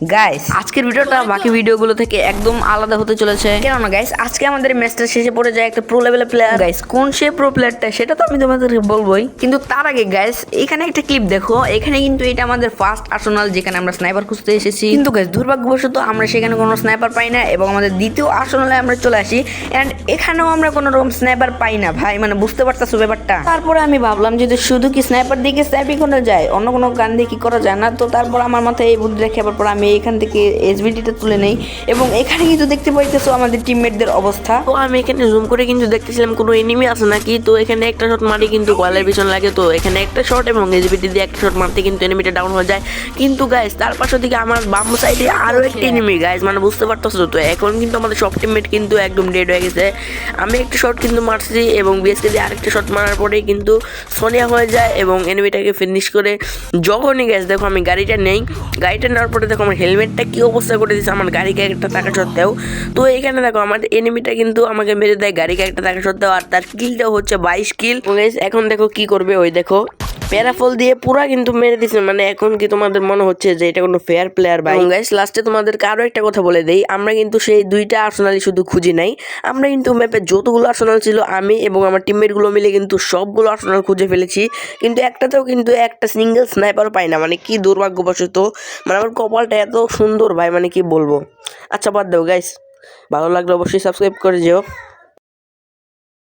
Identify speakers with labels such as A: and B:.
A: Guys আজকের ভিডিওটা বাকি ভিডিওগুলো থেকে একদম আলাদা হতে চলেছে। কেননা গাইস আজকে আমাদের ম্যাচটা শেষে পড়ে যায় একটা প্রো লেভেলের প্লেয়ার গাইস কোন সে প্রো প্লেয়ারটা সেটা তো আমি তোমাদেরকে বলবোই। কিন্তু তার আগে গাইস এখানে একটা ক্লিপ দেখো। এখানে কিন্তু এটা আমাদের ফার্স্ট আর্সেনাল যেখানে আমরা স্নাইপার খুঁজতে এসেছি। কিন্তু গাইস দুর্ভাগ্যবশত আমরা সেখানে কোনো স্নাইপার পাই না এবং আমাদের দ্বিতীয় আর্সেনালে আমরা চলে আসি। এন্ড এখানেও আমরা কোনো রকম স্নাইপার পাই না ভাই। মানে বুঝতে পারতাছো ব্যাপারটা? তারপরে আমি ভাবলাম যদি শুধু কি স্নাইপার দিকে স্নাইপিং করা যায় অন্য কোনো গান দিয়ে কি করা যায় না? তো তারপর আমার মাথায় এই বুদ্ধি রেখে আবার পর আমি এখান থেকে এসবিটিটা তুলে নেই। এবং এখানে কিন্তু দেখতে পাইতেছো আমাদের টিমমেটদের অবস্থা।
B: তো আমি এখানে জুম করে কিন্তু দেখতেছিলাম কোনো এনিমি আছে নাকি? তো এখানে একটা শট মারি কিন্তু কয়েলের পিছন লাগে। তো এখানে একটা শট এবং এসবিটি দিয়ে একটা শট মারতে কিন্তু এনিমিটা ডাউন হয়ে যায়। কিন্তু গাইস তার পাশে দিকে আমার বাম সাইডে আরও একটা এনিমি গাইস মানে বুঝতে পারতেছো তো? এখন কিন্তু আমাদের সব টিমমেট কিন্তু একদম ডেড হয়ে গেছে। আমি একটা শট কিন্তু মারছি এবং বিএসকে দিয়ে আরেকটা শট মারার পরে কিন্তু সোনিয়া হয়ে যায় এবং এনিমিটাকে ফিনিশ করে। যখনই গ্যাস দেখো আমি গাড়িটা নেই। গাড়িটা নেওয়ার পরে দেখো আমার হেলমেটটা কি অবস্থা করে দিয়েছে? আমার গাড়িকে একটা থাকা সত্ত্বেও। তো এখানে দেখো আমার এনিমিটা কিন্তু আমাকে মেরে দেয়। গাড়িকে একটা থাকা সত্ত্বেও আর তার কিলটা হচ্ছে বাইশ কিল। এখন দেখো কি করবে? ওই দেখো প্যারাফল দিয়ে পুরা কিন্তু মেরে দিচ্ছে মানে এখন কি তোমাদের মনে হচ্ছে যে এটা কোনো ফেয়ার প্লেয়ার ভাই গাইস লাস্টে তোমাদেরকে আরও একটা কথা বলে দেই। আমরা কিন্তু সেই দুইটা আর্সেনালই শুধু খুঁজি নাই। আমরা কিন্তু ম্যাপে যতগুলো আর্সেনাল ছিল আমি এবং আমার টিমমেটগুলো মিলে কিন্তু সবগুলো আর্সেনাল খুঁজে ফেলেছি। কিন্তু একটাতেও কিন্তু একটা সিঙ্গেল স্নাইপারও পাই না মানে কি দুর্ভাগ্যবশত মানে আমার কপালটা এত সুন্দর ভাই মানে কি বলব। আচ্ছা বাদ দাও গাইস ভালো লাগলে অবশ্যই সাবস্ক্রাইব করে যেও।